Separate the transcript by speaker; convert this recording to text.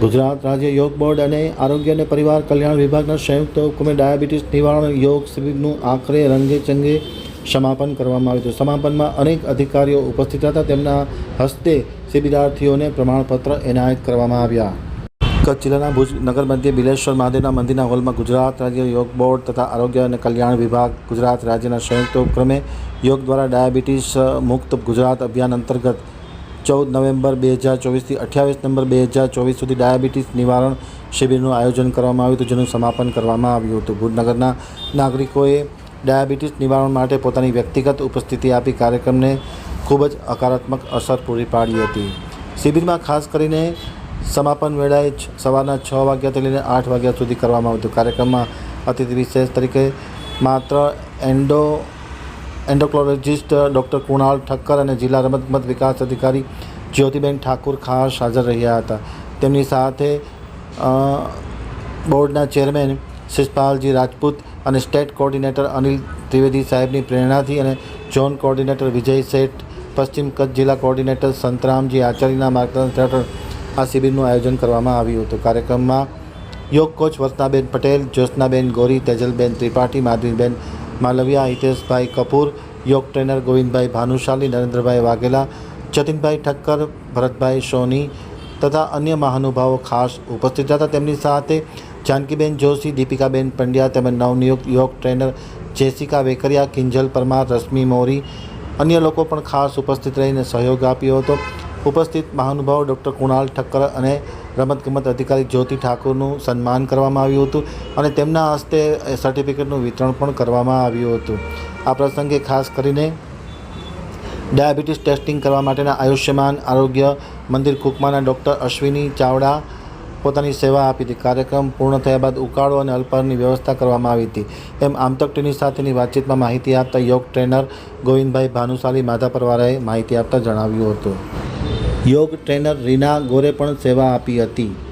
Speaker 1: ગુજરાત રાજ્ય યોગ બોર્ડ અને આરોગ્ય અને પરિવાર કલ્યાણ વિભાગના સંયુક્ત ઉપક્રમે ડાયાબિટીસ નિવારણ યોગ શિબિરનું આખરે રંગે ચંગે સમાપન કરવામાં આવ્યું હતું. સમાપનમાં અનેક અધિકારીઓ ઉપસ્થિત હતા. તેમના હસ્તે શિબિરાર્થીઓને પ્રમાણપત્ર એનાયત કરવામાં આવ્યા. કચ્છ જિલ્લાના ભુજ નગર મધ્યે બિલેશ્વર મહાદેવના મંદિરના હોલમાં ગુજરાત રાજ્ય યોગ બોર્ડ તથા આરોગ્ય અને કલ્યાણ વિભાગ ગુજરાત રાજ્યના સંયુક્ત ઉપક્રમે યોગ દ્વારા ડાયાબિટીસ મુક્ત ગુજરાત અભિયાન અંતર્ગત ચૌદ નવેમ્બર બે હજાર ચોવીસથી અઠ્યાવીસ નવેમ્બર બે હજાર ચોવીસ સુધી ડાયાબિટીસ નિવારણ શિબિરનું આયોજન કરવામાં આવ્યું હતું, જેનું સમાપન કરવામાં આવ્યું હતું. ભુજનગરના નાગરિકોએ ડાયાબિટીસ નિવારણ માટે પોતાની વ્યક્તિગત ઉપસ્થિતિ આપી કાર્યક્રમને ખૂબ જ હકારાત્મક અસર પૂરી પાડી હતી. શિબિરમાં ખાસ કરીને સમાપન વેળાએ સવારના છ વાગ્યાથી લઈને આઠ વાગ્યા સુધી કરવામાં આવ્યું હતું કાર્યક્રમમાં અતિથિ વિશેષ તરીકે માત્ર endo endocrinologist doctor Kunal Thakkar અને જિલ્લા રમતગમત વિકાસ અધિકારી જ્યોતિબેન ઠાકુર ખાસ હાજર રહ્યા હતા. તેમની સાથે બોર્ડના ચેરમેન શિષપાલજી રાજપૂત અને સ્ટેટ કોર્ડિનેટર અનિલ ત્રિવેદી સાહેબની પ્રેરણાથી અને ઝોન કોર્ડિનેટર વિજય શેઠ, પશ્ચિમ કચ્છ જિલ્લા કોર્ડિનેટર સંતરામજી આચાર્યના માર્ગદર્શન હેઠળ આ શિબિરનું આયોજન કરવામાં આવ્યું હતું. કાર્યક્રમમાં યોગ કોચ વર્ષનાબેન પટેલ, જ્યોત્સનાબેન ગોરી, તેજલબેન ત્રિપાઠી, માધવીબેન માલવિયા, હિતેશભાઈ કપૂર, યોગ ટ્રેનર ગોવિંદભાઈ ભાનુશાલી, નરેન્દ્રભાઈ વાઘેલા, જતીનભાઈ ઠક્કર, ભરતભાઈ સોની તથા અન્ય મહાનુભાવો ખાસ ઉપસ્થિત હતા. તેમની સાથે જાનકીબેન જોશી, દીપિકાબેન પંડ્યા તેમજ નવનિયુક્ત યોગ ટ્રેનર જેસિકા વેકરિયા, કિંજલ પરમાર, રશ્મિ મોરી, અન્ય લોકો પણ ખાસ ઉપસ્થિત રહીને સહયોગ આપ્યો હતો. ઉપસ્થિત મહાનુભાવો ડૉક્ટર કુણાલ ઠક્કર અને રમતગમત અધિકારી જ્યોતિ ઠાકુરનું સન્માન કરવામાં આવ્યું હતું અને તેમના હસ્તે સર્ટિફિકેટનું વિતરણ પણ કરવામાં આવ્યું હતું. આ પ્રસંગે ખાસ કરીને ડાયાબિટીસ ટેસ્ટિંગ કરવા માટેના આયુષ્યમાન આરોગ્ય મંદિર કુકમાના ડૉક્ટર અશ્વિની ચાવડા પોતાની સેવા આપી હતી. કાર્યક્રમ પૂર્ણ થયા બાદ ઉકાળો અને અલ્પાહારની વ્યવસ્થા કરવામાં આવી હતી. એમ આમતક ટીની સાથેની વાતચીતમાં માહિતી આપતા યોગ ટ્રેનર ગોવિંદભાઈ ભાનુશાલી માધાપરવાળાએ માહિતી આપતા જણાવ્યું હતું. યોગ ટ્રેનર રીના ગોરે પણ સેવા આપી હતી.